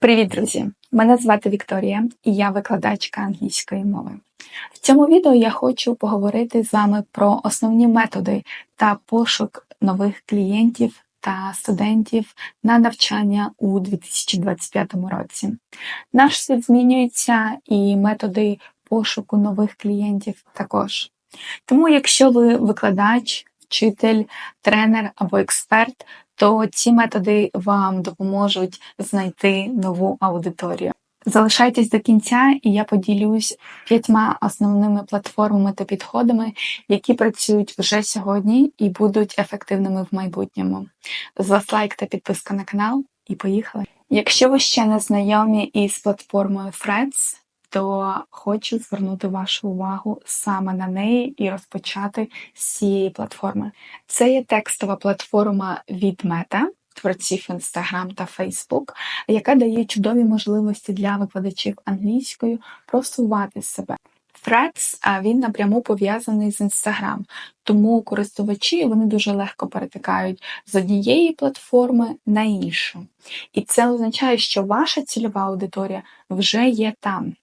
Привіт, друзі! Мене звати Вікторія і я викладачка англійської мови. В цьому відео я хочу поговорити з вами про основні методи та пошук нових клієнтів та студентів на навчання у 2025 році. Наш світ змінюється і методи пошуку нових клієнтів також. Тому, якщо ви викладач, вчитель, тренер або експерт, то ці методи вам допоможуть знайти нову аудиторію. Залишайтесь до кінця, і я поділюсь п'ятьма основними платформами та підходами, які працюють вже сьогодні і будуть ефективними в майбутньому. З вас лайк та підписка на канал, і поїхали! Якщо ви ще не знайомі із платформою Threads, то хочу звернути вашу увагу саме на неї і розпочати з цієї платформи. Це є текстова платформа від Meta, творців Instagram та Facebook, яка дає чудові можливості для викладачів англійською просувати себе. Threads, він напряму пов'язаний з Instagram, тому користувачі вони дуже легко перетикають з однієї платформи на іншу. І це означає, що ваша цільова аудиторія вже є там.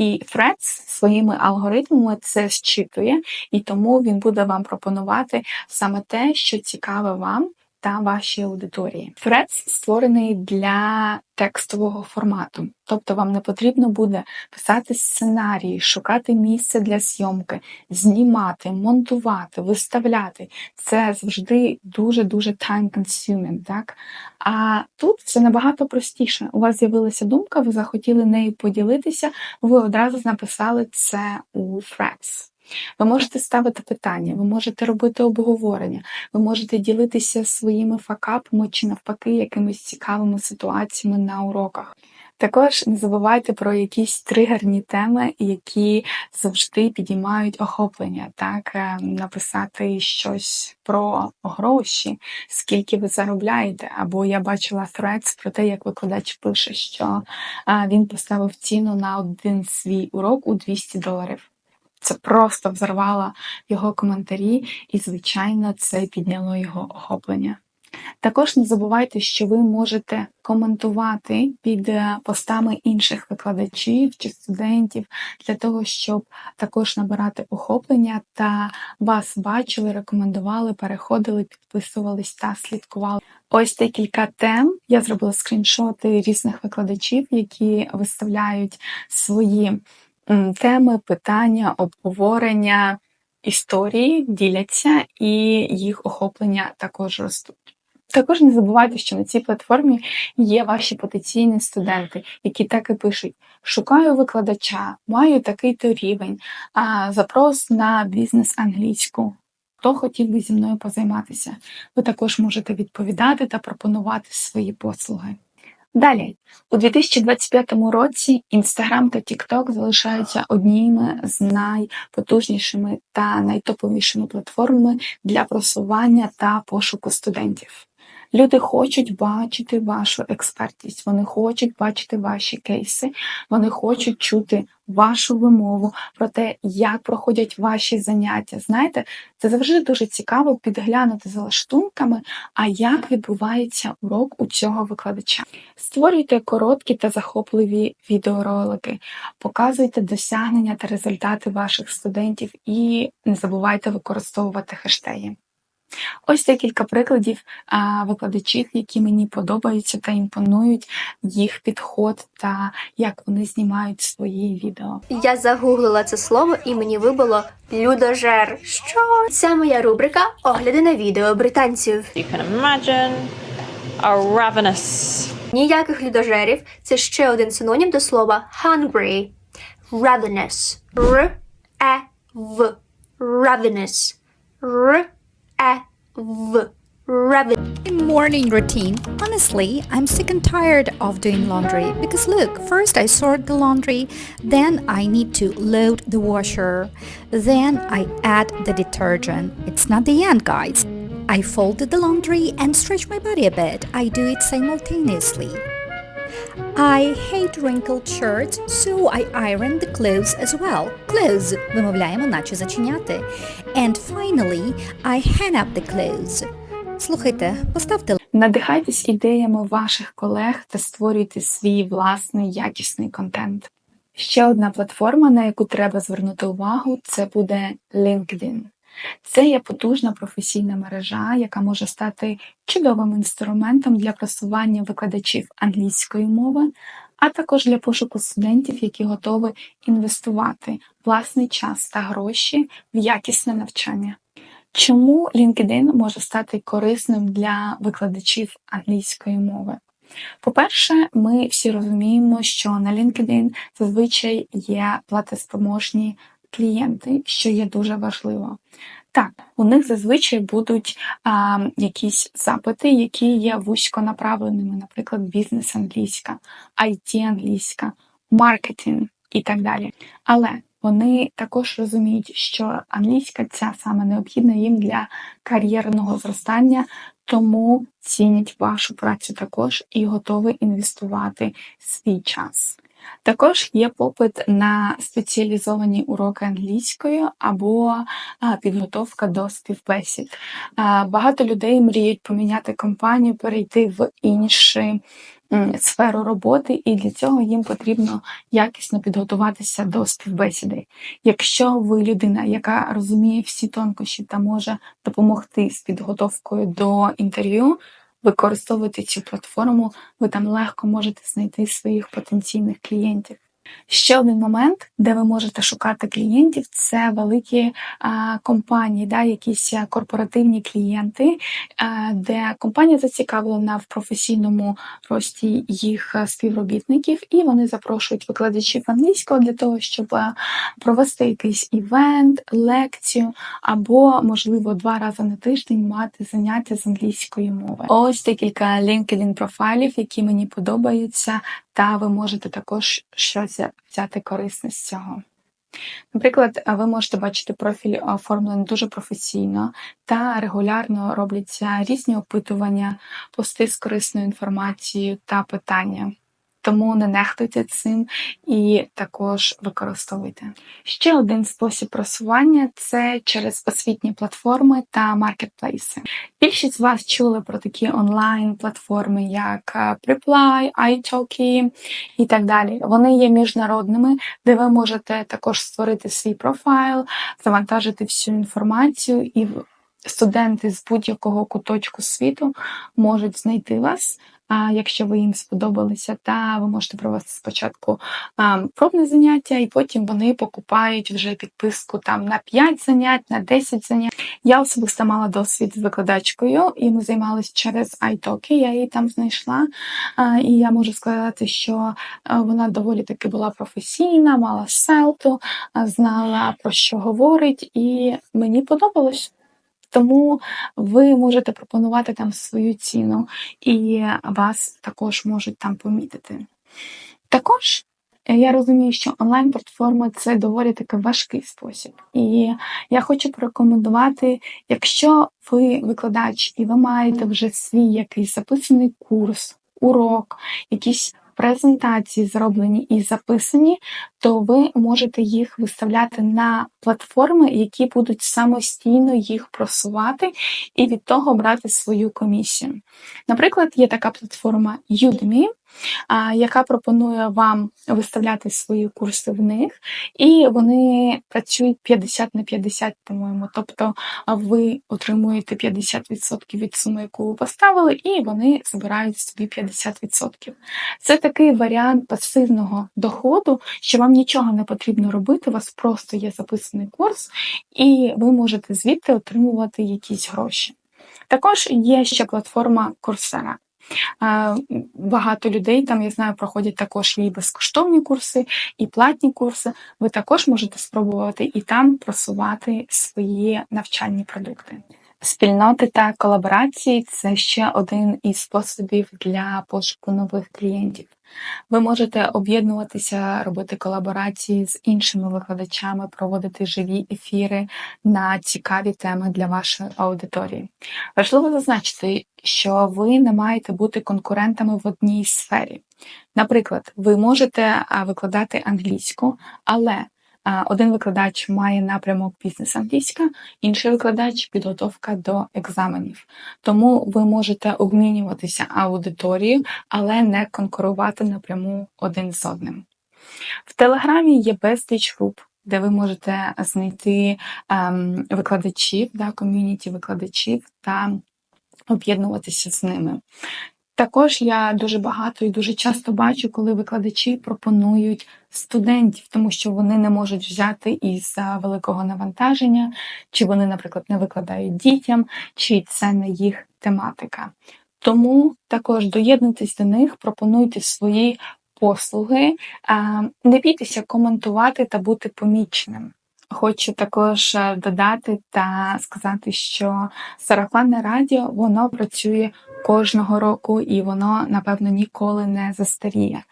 І Threads своїми алгоритмами це зчитує, і тому він буде вам пропонувати саме те, що цікаве вам та вашій аудиторії. Threads створений для текстового формату, тобто вам не потрібно буде писати сценарії, шукати місце для зйомки, знімати, монтувати, виставляти. Це завжди дуже-дуже time-consuming, так? А тут все набагато простіше. У вас з'явилася думка, ви захотіли нею поділитися, ви одразу написали це у Threads. Ви можете ставити питання, ви можете робити обговорення, ви можете ділитися своїми факапами чи навпаки якимись цікавими ситуаціями на уроках. Також не забувайте про якісь тригерні теми, які завжди підіймають охоплення, так е, написати щось про гроші, скільки ви заробляєте. Або я бачила threads про те, як викладач пише, що він поставив ціну на один свій урок у 200 доларів. Це просто взорвало його коментарі, і, звичайно, це підняло його охоплення. Також не забувайте, що ви можете коментувати під е, постами інших викладачів чи студентів для того, щоб також набирати охоплення та вас бачили, рекомендували, переходили, підписувались та слідкували. Ось декілька тем. Я зробила скріншоти різних викладачів, які виставляють свої теми, питання, обговорення, історії діляться і їх охоплення також ростуть. Також не забувайте, що на цій платформі є ваші потенційні студенти, які так і пишуть: шукаю викладача, маю такий-то рівень, а запрос на бізнес англійську. Хто хотів би зі мною позайматися? Ви також можете відповідати та пропонувати свої послуги. Далі, у 2025 році Інстаграм та TikTok залишаються одніми з найпотужнішими та найтоповішими платформами для просування та пошуку студентів. Люди хочуть бачити вашу експертність, вони хочуть бачити ваші кейси, вони хочуть чути вашу вимову про те, як проходять ваші заняття. Знаєте, це завжди дуже цікаво підглянути за лаштунками, а як відбувається урок у цього викладача. Створюйте короткі та захопливі відеоролики, показуйте досягнення та результати ваших студентів і не забувайте використовувати хештеги. Ось декілька прикладів а, викладачів, які мені подобаються та імпонують їх підход та як вони знімають свої відео. Я загуглила це слово і мені вибило людожер. Що це моя рубрика Огляди на відео британців. You can imagine a ravenous. Ніяких людожерів. Це ще один синонім до слова hungry. Ravenous. Р е в. Ravenous. Р е в. Ravenous. morning routine. Honestly, I'm sick and tired of doing laundry because look, first I sort the laundry, then I need to load the washer, then I add the detergent. It's not the end, guys. I folded the laundry and stretch my body a bit. I do it simultaneously. I hate wrinkled shirts, so I iron the clothes as well. Clothes вимовляємо, наче зачиняти. And finally, I hang up the clothes. Слухайте, поставте Надихайтесь ідеями ваших колег та створюйте свій власний якісний контент. Ще одна платформа, на яку треба звернути увагу, це буде LinkedIn. Це є потужна професійна мережа, яка може стати чудовим інструментом для просування викладачів англійської мови, а також для пошуку студентів, які готові інвестувати власний час та гроші в якісне навчання. Чому LinkedIn може стати корисним для викладачів англійської мови? По-перше, ми всі розуміємо, що на LinkedIn зазвичай є платоспроможні клієнти, що є дуже важливо. Так, у них зазвичай будуть а, якісь запити, які є вузько направленими, наприклад, бізнес англійська, IT англійська, маркетинг і так далі. Але вони також розуміють, що англійська ця саме необхідна їм для кар'єрного зростання, тому цінять вашу працю також і готові інвестувати свій час. Також є попит на спеціалізовані уроки англійської або підготовка до співбесід. Багато людей мріють поміняти компанію, перейти в іншу сферу роботи, і для цього їм потрібно якісно підготуватися до співбесіди. Якщо ви людина, яка розуміє всі тонкощі та може допомогти з підготовкою до інтерв'ю, використовуйте цю платформу, ви там легко можете знайти своїх потенційних клієнтів. Ще один момент, де ви можете шукати клієнтів, це великі а, компанії, да, якісь корпоративні клієнти, а, де компанія зацікавлена в професійному рості їх співробітників, і вони запрошують викладачів англійського для того, щоб провести якийсь івент, лекцію, або, можливо, два рази на тиждень мати заняття з англійської мови. Ось декілька LinkedIn профайлів, які мені подобаються, та ви можете також щось взяти корисне з цього. Наприклад, ви можете бачити профіль оформлений дуже професійно та регулярно робляться різні опитування, пости з корисною інформацією та питання. Тому не нехтуйте цим і також використовуйте. Ще один спосіб просування це через освітні платформи та маркетплейси. Більшість з вас чули про такі онлайн-платформи, як е, Preply, iTalki і так далі. Вони є міжнародними, де ви можете також створити свій профайл, завантажити всю інформацію, і студенти з будь-якого куточку світу можуть знайти вас. А якщо ви їм сподобалися, та ви можете провести спочатку пробне заняття, і потім вони покупають вже підписку там на 5 занять, на 10 занять. Я особисто мала досвід з викладачкою, і ми займалися через iTalki, я її там знайшла. І я можу сказати, що вона доволі таки була професійна, мала селту, знала про що говорить, і мені подобалось. Тому ви можете пропонувати там свою ціну, і вас також можуть там помітити. Також е, я розумію, що онлайн-платформи це доволі таки важкий спосіб. І я хочу порекомендувати, якщо ви викладач і ви маєте вже свій якийсь записаний курс, урок, якісь презентації зроблені і записані, то ви можете їх виставляти на платформи, які будуть самостійно їх просувати, і від того брати свою комісію. Наприклад, є така платформа Udemy, яка пропонує вам виставляти свої курси в них, і вони працюють 50 на 50, по-моєму. Тобто ви отримуєте 50% від суми, яку ви поставили, і вони забирають собі 50%. Це такий варіант пасивного доходу, що вам нічого не потрібно робити, у вас просто є записаний курс, і ви можете звідти отримувати якісь гроші. Також є ще платформа Coursera. Багато людей там, я знаю, проходять також і безкоштовні курси, і платні курси. Ви також можете спробувати і там просувати свої навчальні продукти. Спільноти та колаборації це ще один із способів для пошуку нових клієнтів. Ви можете об'єднуватися, робити колаборації з іншими викладачами, проводити живі ефіри на цікаві теми для вашої аудиторії. Важливо зазначити, що ви не маєте бути конкурентами в одній сфері. Наприклад, ви можете викладати англійську, але Один викладач має напрямок бізнес-англійська, інший викладач підготовка до екзаменів. Тому ви можете обмінюватися аудиторією, але не конкурувати напряму один з одним. В Телеграмі є безліч груп, де ви можете знайти ем, викладачів, да, ком'юніті викладачів та об'єднуватися з ними. Також я дуже багато і дуже часто бачу, коли викладачі пропонують студентів, тому що вони не можуть взяти із за великого навантаження, чи вони, наприклад, не викладають дітям, чи це не їх тематика. Тому також доєднуйтесь до них, пропонуйте свої послуги, не бійтеся коментувати та бути поміченим. Хочу також е, додати та сказати, що сарафанне радіо воно працює кожного року і воно, напевно, ніколи не застаріє.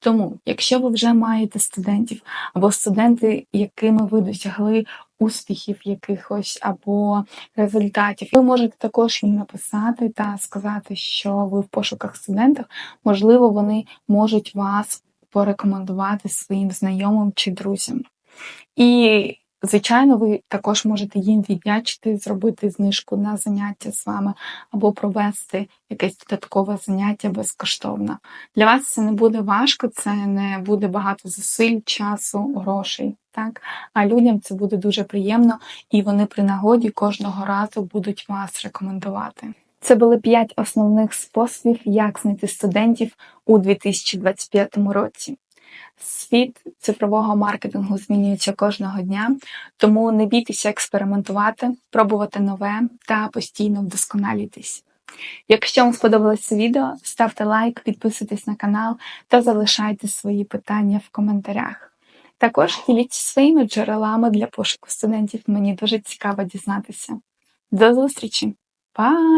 Тому, якщо ви вже маєте студентів або студенти, якими ви досягли успіхів якихось або результатів, ви можете також їм написати та сказати, що ви в пошуках студентів, можливо, вони можуть вас порекомендувати своїм знайомим чи друзям. І Звичайно, ви також можете їм віддячити, зробити знижку на заняття з вами або провести якесь додаткове заняття безкоштовно. Для вас це не буде важко, це не буде багато зусиль, часу, грошей. Так, а людям це буде дуже приємно, і вони при нагоді кожного разу будуть вас рекомендувати. Це були п'ять основних способів, як знайти студентів у 2025 році. Світ цифрового маркетингу змінюється кожного дня, тому не бійтеся експериментувати, пробувати нове та постійно вдосконалюйтесь. Якщо вам сподобалось це відео, ставте лайк, підписуйтесь на канал та залишайте свої питання в коментарях. Також діліться своїми джерелами для пошуку студентів. Мені дуже цікаво дізнатися. До зустрічі! Бай!